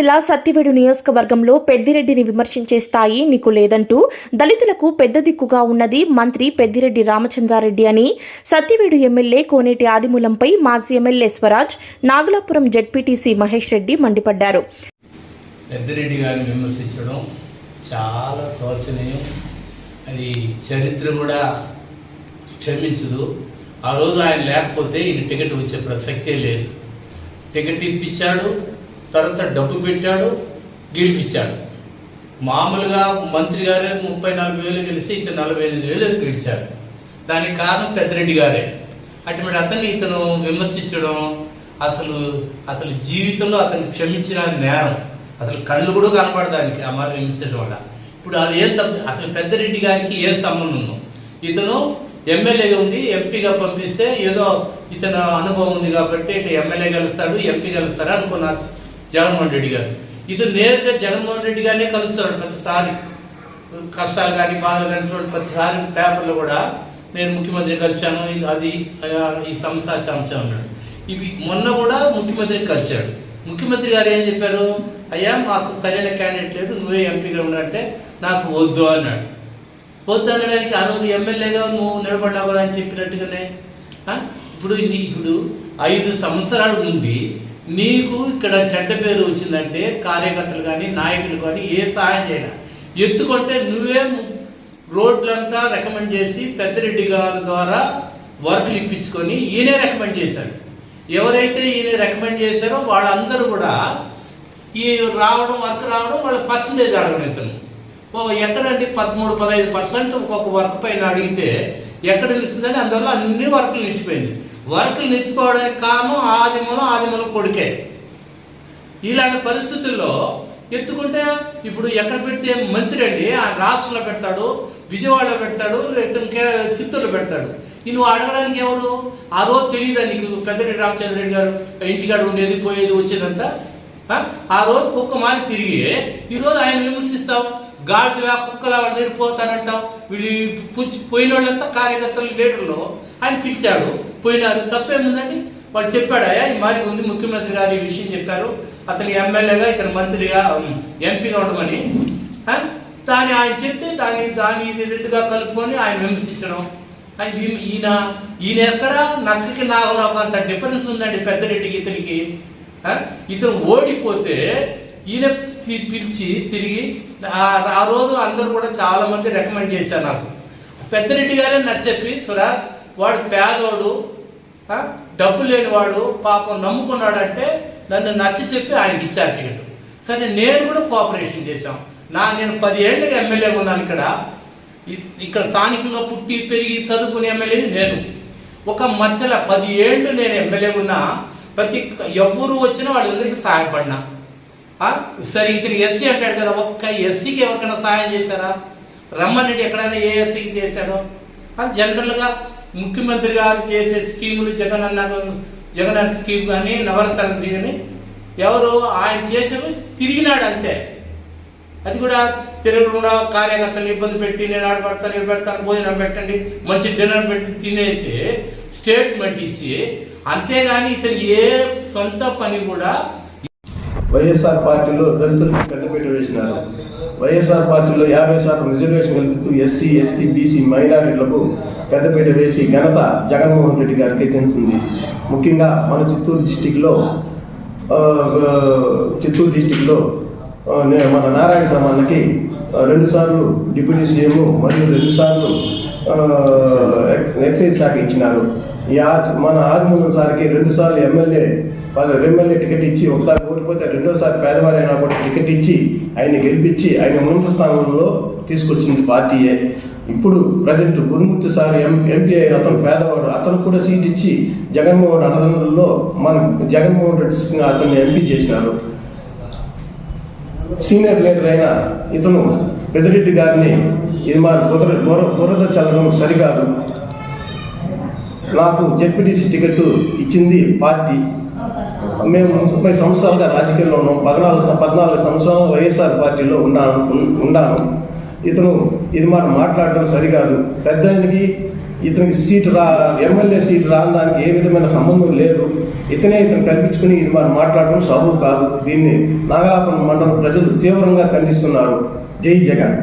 జిల్లా సత్తివేడు నియోజకవర్గంలో పెద్దిరెడ్డిని విమర్శించే స్థాయి నీకు లేదంటూ దళితులకు పెద్ద దిక్కుగా ఉన్నది మంత్రి పెద్దిరెడ్డి రామచంద్రారెడ్డి అని. సత్తివేడు ఎమ్మెల్యే కోనేటి ఆదిమూలంపై మాజీ ఎమ్మెల్యే స్వరాజ్ నాగలాపురం జడ్పీటీసీ మహేష్ రెడ్డి మండిపడ్డారు. పెద్దిరెడ్డి గారిని విమర్శించడం చాలా శోచనీయం. అది చరిత్ర కూడా క్షమించదు. ఆ రోజు ఆయన లేకపోతే ఈయన టికెట్ వచ్చే ప్రసక్తే లేదు. టికెట్ ఇప్పించాడు తర్వాత డబ్బు పెట్టాడు గెలిపించాడు మామూలుగా మంత్రి గారే ముప్పై నాలుగు వేలు గెలిచి ఇతను నలభై ఎనిమిది వేలు గెలిచాడు. దానికి కారణం పెద్దరెడ్డి గారే. అటువంటి అతన్ని ఇతను విమర్శించడం అసలు అతని జీవితంలో అతను క్షమించిన నేరం. అసలు కళ్ళు కూడా కనపడదానికి ఆ మరి విమర్శించడం వల్ల. ఇప్పుడు వాళ్ళు ఏం తప్పు అసలు పెద్దరెడ్డి గారికి ఏం సంబంధం ఇతను ఎమ్మెల్యేగా ఉండి ఎంపీగా పంపిస్తే ఏదో ఇతను అనుభవం ఉంది కాబట్టి ఇటు ఎమ్మెల్యే గెలుస్తాడు ఎంపీ గెలుస్తాడు అనుకున్నారు జగన్మోహన్ రెడ్డి గారు. ఇతను నేరుగా జగన్మోహన్ రెడ్డి గారినే కలుస్తాడు ప్రతిసారి. కష్టాలు కానీ బాధలు కానీ చూడండి ప్రతిసారి పేపర్లో కూడా నేను ముఖ్యమంత్రి కలిశాను ఇది అది ఈ సమస్య ఆ సమస్య ఇవి మొన్న కూడా ముఖ్యమంత్రిని కలిశాడు. ముఖ్యమంత్రి గారు ఏం చెప్పారు? అయ్యా మాకు సరైన క్యాండిడేట్ లేదు నువ్వే ఎంపీగా ఉండంటే నాకు వద్దు అన్నాడు. వద్దు అనడానికి ఆ రోజు ఎమ్మెల్యేగా నువ్వు నిలబడినావు కదా అని చెప్పినట్టుగానే ఇప్పుడు ఇప్పుడు ఐదు సంవత్సరాలు ఉండి నీకు ఇక్కడ చెడ్డ పేరు వచ్చిందంటే కార్యకర్తలు కానీ నాయకులు కానీ ఏ సహాయం చేయడా ఎత్తుకుంటే నువ్వే రోడ్లంతా రికమెండ్ చేసి పెద్దరెడ్డి గారి ద్వారా వర్క్లు ఇప్పించుకొని ఈయనే రికమెండ్ చేశాడు. ఎవరైతే ఈయన రికమెండ్ చేశారో వాళ్ళందరూ కూడా ఈ రావడం వర్క్ రావడం వాళ్ళ పర్సంటేజ్ అడగడం ఓ ఎక్కడండి? పదమూడు పదహైదు పర్సెంట్ ఒక్కొక్క వర్క్ పైన అడిగితే ఎక్కడ నిలుస్తుందంటే అందువల్ల అన్ని వర్కులు నిలిచిపోయింది వర్కులు నిలిచిపోవడానికి కారణం ఆదిమలం ఆదిమలం కొడుకే. ఇలాంటి పరిస్థితుల్లో ఎత్తుకుంటే ఇప్పుడు ఎక్కడ పెడితే మంత్రి అండి ఆ రాష్ట్రంలో పెడతాడు విజయవాడలో పెడతాడు లేకపోతే చిత్తూరులో పెడతాడు. ఈ నువ్వు అడగడానికి ఎవరు? ఆ రోజు తెలియదా నీకు? పెద్దరెడ్డి రామచంద్ర రెడ్డి గారు ఇంటికాడ ఉండేది పోయేది వచ్చేదంతా? ఆ? ఆ రోజు కుక్క మారి తిరిగి ఈరోజు ఆయన విమర్శిస్తావు? గాడిద కుక్కల వాళ్ళ దగ్గర పోతానంటావు వీళ్ళు పుచ్చి పోయిన వాళ్ళంతా కార్యకర్తలు లీడర్లు. ఆయన పిలిచాడు. పోయినారు. తప్పేముందండి? వాళ్ళు చెప్పాడాయా ఈ మారి ఉంది. ముఖ్యమంత్రి గారు ఈ విషయం చెప్పారు. అతను ఎమ్మెల్యేగా ఇతను మంత్రిగా ఎంపీగా ఉండమని. దాన్ని ఆయన చెప్తే దాన్ని దాన్ని ఇది రెండుగా కలుపుకొని ఆయన విమర్శించడం. ఆయన ఈయన- ఈయన ఎక్కడ? నక్కకి నాగలోకి అంత డిఫరెన్స్ ఉందండి పెద్దరెడ్డికి ఇతనికి. ఇతను ఓడిపోతే ఈయన పిలిచి తిరిగి ఆ- రోజు అందరూ కూడా చాలా మంది రికమెండ్ చేశారు నాకు. పెద్దరెడ్డి గారే నచ్చప్పి సురా వాడు పేదోడు డబ్బు లేనివాడు పాపం నమ్ముకున్నాడంటే నన్ను నచ్చ చెప్పి ఆయనకి ఇచ్చారు టికెట్. సరే నేను కూడా కోఆపరేషన్ చేశాం. నా నేను పది ఏళ్ళుగా ఎమ్మెల్యేగా ఉన్నాను ఇక్కడ. ఇక్కడ స్థానికంగా పుట్టి పెరిగి చదువుకునే ఎమ్మెల్యే నేను. ఒక మచ్చల పది ఏళ్ళు నేను ఎమ్మెల్యేగా ఉన్నా ప్రతి ఎవ్వరు వచ్చినా వాళ్ళందరికీ సహాయపడినా. సరే ఇతను ఎస్సీ అంటాడు కదా ఒక్క ఎస్సీకి ఎవరికైనా సహాయం చేశారా? రమ్మరెడ్డి ఎక్కడైనా ఏ ఎస్సీకి చేశాడో? జనరల్గా ముఖ్యమంత్రి గారు చేసే స్కీములు జగన్ అన్న జగన్ అన్న స్కీమ్ కానీ నవరత్న కానీ ఎవరు ఆయన చేసేవి తిరిగినాడు అంతే. అది కూడా తిరగకుండా కార్యకర్తలు ఇబ్బంది పెట్టి నేను ఆడబడతాను ఇటు పెడతాను భోజనం పెట్టండి మంచి డిన్నర్ పెట్టి తినేసి స్టేట్మెంట్ ఇచ్చి అంతేగాని ఇతను ఏ సొంత పని కూడా వైఎస్ఆర్ పార్టీలో దళితులకు పెద్దపీట వేసినారు. వైఎస్ఆర్ పార్టీలో యాభై శాతం రిజర్వేషన్ కల్పిస్తూ ఎస్సీ ఎస్టీ బీసీ మైనారిటీలకు పెద్దపీట వేసి ఘనత జగన్మోహన్ రెడ్డి గారికి చెందుతుంది. ముఖ్యంగా మన చిత్తూరు డిస్టిక్లో చిత్తూరు డిస్టిక్లో నే- మన నారాయణ సామాన్లకి రెండుసార్లు డిప్యూటీ సీఎం మరియు రెండుసార్లు ఎక్సైజ్ శాఖ ఇచ్చినారు. ఈ ఆజ్ మన ఆదిమూలం సార్కి రెండుసార్లు ఎమ్మెల్యే వాళ్ళు ఎమ్మెల్యే టికెట్ ఇచ్చి ఒకసారి ఓడిపోతే రెండోసారి పేదవారైనా కూడా టికెట్ ఇచ్చి ఆయన గెలిపించి ఆయన ముందు స్థానంలో తీసుకొచ్చింది పార్టీయే. ఇప్పుడు present Gurumurthy sir M MP అయిన అతను పేదవాడు. అతను కూడా సీట్ ఇచ్చి జగన్మోహన్ అన్నదండలలో మన జగన్మోహన్ రెడ్డి అతన్ని ఎంపీ చేసినారు. సీనియర్ లీడర్ అయిన ఇతను పెద్దిరెడ్డి గారిని ఇది మా బురద బుర- బురద చల్లడం సరికాదు. నాకు జెడ్పీటీసీ టికెట్ ఇచ్చింది పార్టీ. మేము ముప్పై సంవత్సరాలుగా రాజకీయాల్లో ఉన్నాం. పద్నాలుగు పద్నాలుగు సంవత్సరాలు వైఎస్ఆర్ పార్టీలో ఉన్నాను ఉన్నాను. ఇతను ఇది మాట మాట్లాడడం సరికాదు. పెద్దానికి ఇతనికి సీటు రా ఎమ్మెల్యే సీటు రాని దానికి ఏ విధమైన సంబంధం లేదు. ఇతనే ఇతను కల్పించుకుని ఇది మాట మాట్లాడడం సబు కాదు. దీన్ని నాగలాపురం మండలం ప్రజలు తీవ్రంగా ఖండిస్తున్నారు. జై జగన్.